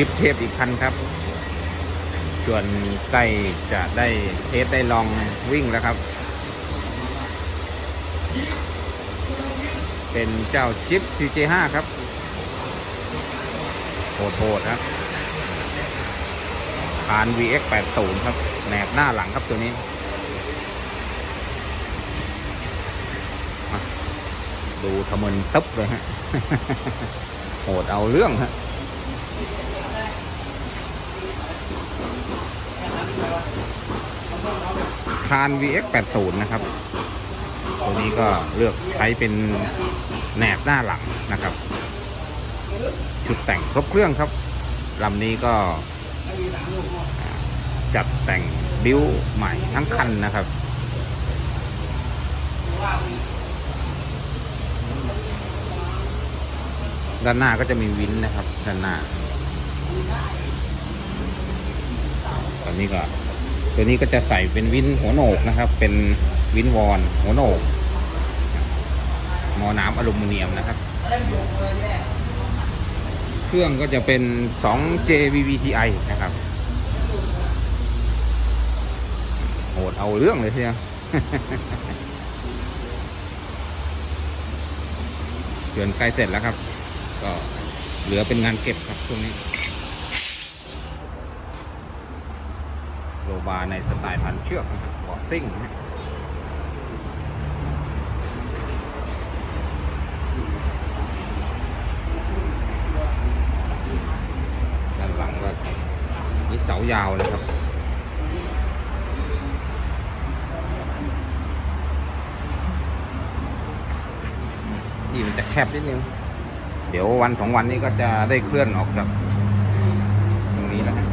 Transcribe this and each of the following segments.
ชิปเทพอีกคันครับ ส่วนใกล้จะได้เทสได้ลองวิ่งแล้วครับ เป็นเจ้าชิป CJ5 ครับโหดๆครับคาน VX 80 ครับแหนบหน้าหลังครับตัวนี้ดูทะมึนตึ๊บเลยฮะ โหดเอาเรื่องฮะ คาน VX 80 นะครับ ตัวนี้ก็เลือกใช้เป็นแหนบหน้าหลังนะครับ ชุดแต่งครบเครื่องครับลำนี้ก็จัดแต่งบิ้วใหม่ทั้งคันนะครับด้านหน้าก็จะมีวินนะครับด้านหน้าตอนนี้ก็ ตัวนี้ก็จะใส่เป็นวินหัวโหนกนะครับ เป็นวินวอนหัวโหนกหมอน้ำอลูมิเนียมนะครับ เครื่องก็จะเป็น 2 JVVTi นะครับโหดเอาเรื่องเลยทีเดียเกือนใกล้เสร็จแล้วครับ ก็เหลือเป็นงานเก็บครับช่วงนี้ โลบาในสไตล์พันเชือกบเบาะซิ่งนะฮะด้านหลังก็มีเสายาวเลยครับที่มันจะแคบนิดนึง เดี๋ยววันสองวันนี้ก็จะได้เคลื่อนออกจากตรงนี้แล้วฮะ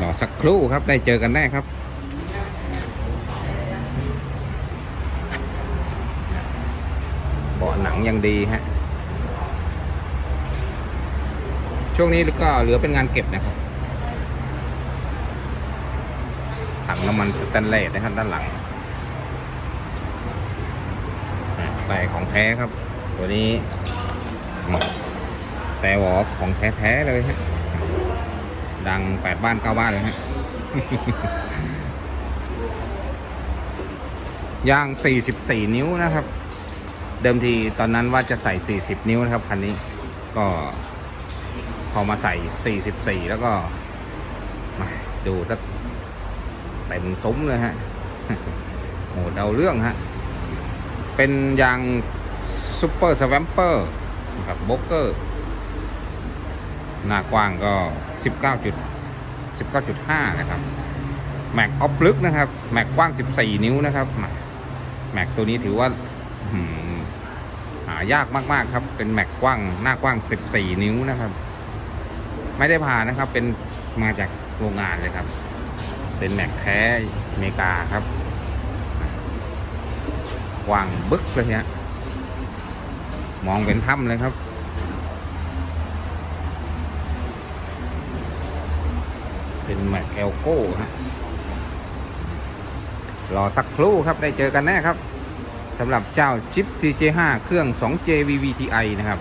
รอสักครู่ครับได้เจอกันแน่ครับเบาะหนังยังดีฮะช่วงนี้ก็เหลือเป็นงานเก็บนะครับถังน้ำมันสแตนเลสนะครับด้านหลังอะแต่ของแท้ครับ ตัวนี้แต่หวอของแท้ๆเลยฮะ ดังแปดบ้านเก้าบ้านเลยฮะย่าง 44 นิ้วนะครับ เดิมทีตอนนั้นว่าจะใส่ 40 นิ้วนะครับคันนี้ก็พอมาใส่ 44 แล้วก็มาดูสักเต็มซุ้มเลยฮะโหเดาเรื่องฮะ เป็นยางซูเปอร์สแวมเปอร์นะครับบ็อกเกอร์ หน้ากว้างก็ 19จุด19.5 นะครับ แม็กออฟลึกนะครับ แม็กกว้าง 14 นิ้วนะครับแม็กตัวนี้ถือว่าหายากมาก ๆ ครับ เป็นแม็กกว้างหน้ากว้าง 14 นิ้วนะครับ ไม่ได้ผ่านนะครับ เป็นมาจากโรงงานเลยครับ เป็นแม็กแท้อเมริกาครับกว้างบึกเลยฮะมองเป็นถ้ำเลยครับ เป็นแม็กเอลโก้ฮะรอสักครู่ครับได้เจอกันแน่ครับสำหรับเจ้าชิป CJ5 เครื่อง 2J VVTi นะครับ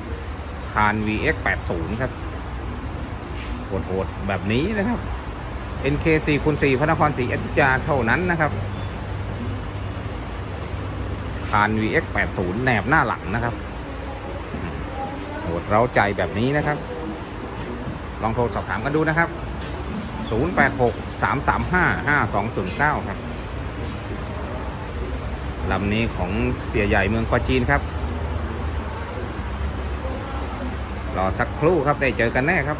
คาน VX 80 ครับโหดๆแบบนี้นะครับ NK4 คูณ4พระนครศรีอยุธยาเท่านั้นนะครับ คาน VX 80แหนบหน้าหลังนะครับ โหดเร้าใจแบบนี้นะครับ ลองโทรสอบถามกันดูนะครับ 086 335 5209 ครับลำนี้ของเสียใหญ่เมืองกวาจีนครับ รอสักครู่ครับได้เจอกันแน่ครับ